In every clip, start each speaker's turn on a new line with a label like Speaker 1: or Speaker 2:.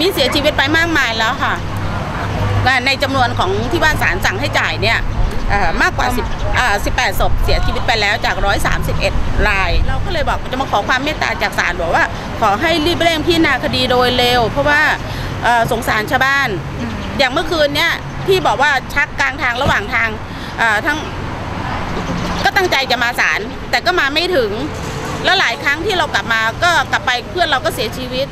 Speaker 1: มีเสียชีวิตไปมากมายแล้วค่ะและในจำนวนของที่บ้านศาลสั่งให้จ่ายเนี่ยมากกว่า10 18ศพเสียชีวิตไปแล้วจาก 131 ราย เราก็เลยบอกจะมาขอความเมตตาจากศาลบอกว่า ขอให้รีบเร่งพิจารณาคดีโดยเร็ว เพราะว่าสงสารชาวบ้าน อย่างเมื่อคืนเนี่ยที่บอกว่าชักกลางทางระหว่างทางทั้งก็ตั้งใจจะมาศาลแต่ก็มาไม่ถึง แล้วหลายครั้งที่เรากลับมาก็กลับไปเพื่อนเราก็เสียชีวิต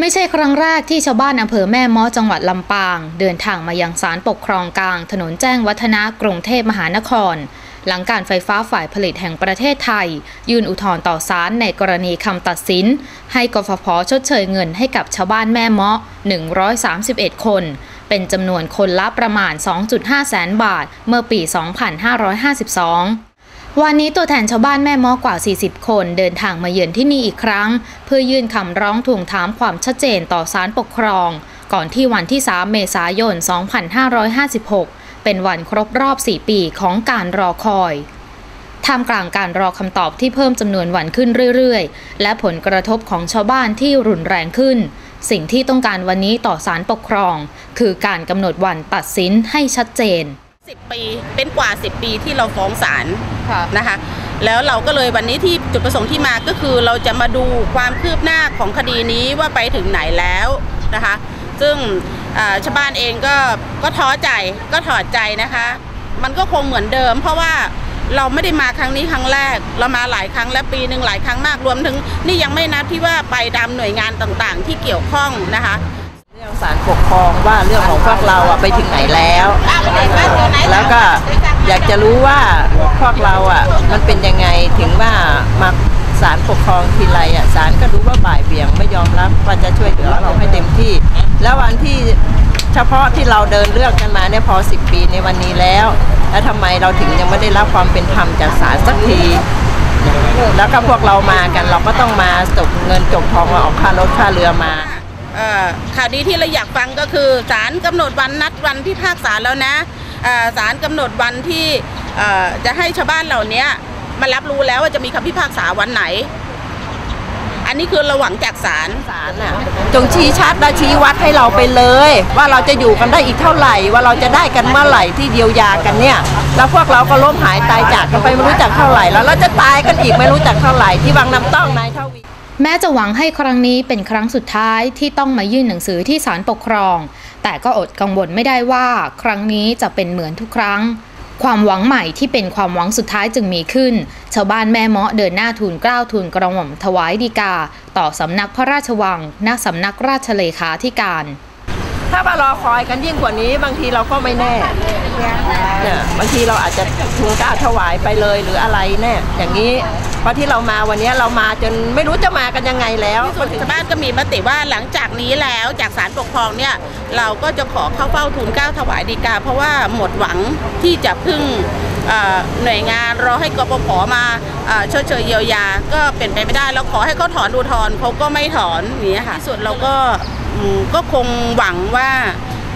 Speaker 2: ไม่ใช่ครั้งแรกที่ชาวบ้านอำเภอแม่เม้อจังหวัดลำปาง เดินทางมายังศาลปกครองกลาง ถนนแจ้งวัฒนะกรุงเทพมหานคร หลังการไฟฟ้าฝ่ายผลิตแห่งประเทศไทย ยื่นอุทธรณ์ต่อศาลในกรณีคำตัดสิน ให้กฟผชดเชยเงินให้กับชาวบ้านแม่เมาะ131 คน เป็นจำนวนคนละประมาณ 2.5 แสนบาท เมื่อปี 2552 วันนี้ตัวแทนชาวบ้านแม่มอกว่า 40 คนเดินทางมาเยือนที่นี่อีกครั้ง เพื่อยื่นคำร้องทวงถามความชัดเจนต่อศาลปกครอง ก่อนที่วันที่ 3 เมษายน 2556 เป็นวันครบรอบ 4 ปีของการรอคอยท่ามกลางการรอคำตอบที่เพิ่มจำนวนวันขึ้นเรื่อยๆ และผลกระทบของชาวบ้านที่รุนแรงขึ้น สิ่งที่ต้องการวันนี้ต่อศาลปกครอง คือการกำหนดวันตัดสินให้ชัดเจน
Speaker 1: 10 ปี เป็นกว่า 10 ปีที่เราฟ้องศาลนะคะ แล้วเราก็เลยวันนี้ที่จุดประสงค์ที่มาก็คือเราจะมาดูความคืบหน้าของคดีนี้ว่าไปถึงไหนแล้วนะคะ ซึ่งอ่าชาวบ้านเองก็ก็ท้อใจก็ถอดใจนะคะ มันก็คงเหมือนเดิม เพราะว่าเราไม่ได้มาครั้งนี้ครั้งแรก เรามาหลายครั้งและปีหนึ่งหลายครั้งมากรวมถึง นี่ยังไม่นับที่ว่าไปตามหน่วยงานต่างๆ ที่เกี่ยวข้องนะคะ
Speaker 3: เรื่อง ศาลปกครองว่าเรื่องของพวกเราอะไปถึงไหนแล้ว แล้วก็อยากจะรู้ว่าพวกเราอะมันเป็นยังไงถึงว่ามาศาลปกครองทีไรอะศาลก็รู้ว่าบ่ายเบี่ยงไม่ยอมรับว่าจะช่วยเหลือเราให้เต็มที่ แล้ววันที่เฉพาะที่เราเดินเรื่องกันมาเนี่ยพอ 10 ปีในวันนี้แล้ว แล้วทำไมเราถึงยังไม่ได้รับความเป็นธรรมจากศาลสักทีแล้วก็พวกเรามากันเราก็ต้องมาจบเงินจบทองมาออกค่ารถค่าเรือมา
Speaker 1: ข่าวดีที่เราอยากฟังก็คือศาลกำหนดวันนัดวันพิพากษาแล้วนะเอ่อศาลกำหนดวันที่เอ่อจะให้ชาวบ้านเหล่านี้มารับรู้แล้วว่าจะมีคำพิพากษาวันไหน อันนี้คือเราหวังจากศาล
Speaker 3: ศาลน่ะจงชี้ชัดและชี้วัดให้เราไปเลย ว่าเราจะอยู่กันได้อีกเท่าไหร่ ว่าเราจะได้กันเมื่อไหร่ที่เยียวยากันเนี่ย แล้วพวกเราก็ล้มหายตายจากกันไปไม่รู้จักเท่าไหร่ แล้วเราจะตายกันอีกไม่รู้จักเท่าไหร่ที่วังน้ำต้องนายเท่าวี
Speaker 2: แม้จะหวังให้ครั้งนี้เป็นครั้งสุดท้ายที่ต้องมายื่นหนังสือที่ศาลปกครอง แต่ก็อดกังวลไม่ได้ว่า ครั้งนี้จะเป็นเหมือนทุกครั้ง ความหวังใหม่ที่เป็นความหวังสุดท้ายจึงมีขึ้น ชาวบ้านแม่เมาะเดินหน้าทูลเกล้าทูลกระหม่อมถวายดีกา ต่อสำนักพระราชวังณสำนักราชเลขาธิการ
Speaker 3: ถ้ามารอคอยกันยิ่งกว่านี้ บางทีเราก็ไม่แน่เนี่ยบางทีเราอาจจะทูลเกล้าถวายไปเลยหรืออะไรแน่อย่างนี้เพราะที่เรามาวันนี้เรามาจนไม่รู้จะมากันยังไงแล้ว
Speaker 1: ส่วนชาวบ้านก็มีมติว่าหลังจากนี้แล้วจากศาลปกครองเนี่ยเราก็จะขอเข้าเฝ้าทูลเก้าถวายดีกา เพราะว่าหมดหวังที่จะพึ่งหน่วยงานรอให้กปภมาชดเชยเยียวยา ก็เป็นไปไม่ได้ แล้วขอให้เขาถอนอุทธรณ์เขาก็ไม่ถอนนี้ยค่ะที่สุดเราก็ ก็คงหวังว่า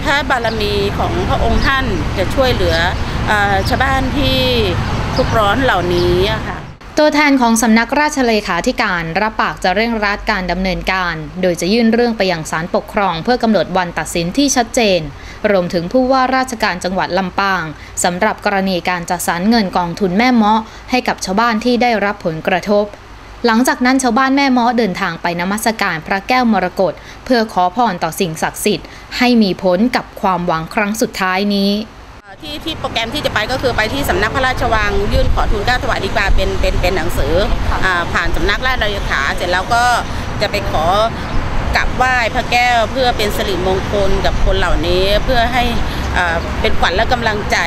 Speaker 1: พระบารมีของพระองค์ท่านจะช่วยเหลืออชาวบ้านที่ทุกข์ร้อนเหล่านี้ค่ะ
Speaker 2: ตัวแทนของสำนักราชเลขาธิการรับปากจะเร่งรัดการดำเนินการ โดยจะยื่นเรื่องไปยังศาลปกครอง เพื่อกำหนดวันตัดสินที่ชัดเจน รวมถึงผู้ว่าราชการจังหวัดลำปางสำหรับกรณีการจัดสรรเงินกองทุนแม่เมาะให้กับชาวบ้านที่ได้รับผลกระทบ หลังจากนั้นชาวบ้านแม่เมาะเดินทางไปนมัสการพระแก้วมรกตเพื่อขอพรต่อสิ่งศักดิ์สิทธิ์ให้มีผลกับความหวังครั้งสุดท้ายนี้
Speaker 1: เอ่อที่ที่โปรแกรมที่จะไปก็คือไปที่สำนักพระราชวังยื่นขอทุนเกล้าถวายดีกาเป็นเป็นเป็นหนังสืออ่าผ่านสำนักราชเลขาเสร็จแล้วก็จะไปขอกราบไหว้พระแก้วเพื่อเป็นสิริมงคลกับคนเหล่านี้เพื่อให้อ่าเป็นขวัญและกำลังใจ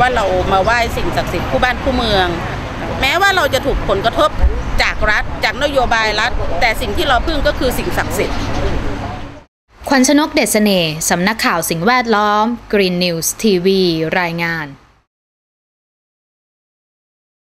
Speaker 1: ว่าเรามาไหว้สิ่งศักดิ์สิทธิ์คู่บ้านคู่เมือง แม้ว่าเราจะถูกผลกระทบจากรัฐ จากนโยบายรัฐ แต่สิ่งที่เราพึ่งก็คือสิ่งศักดิ์สิทธิ์
Speaker 2: ขวัญชนกเดชเสน่ห์สำนักข่าวสิ่งแวดล้อม Green News TV รายงาน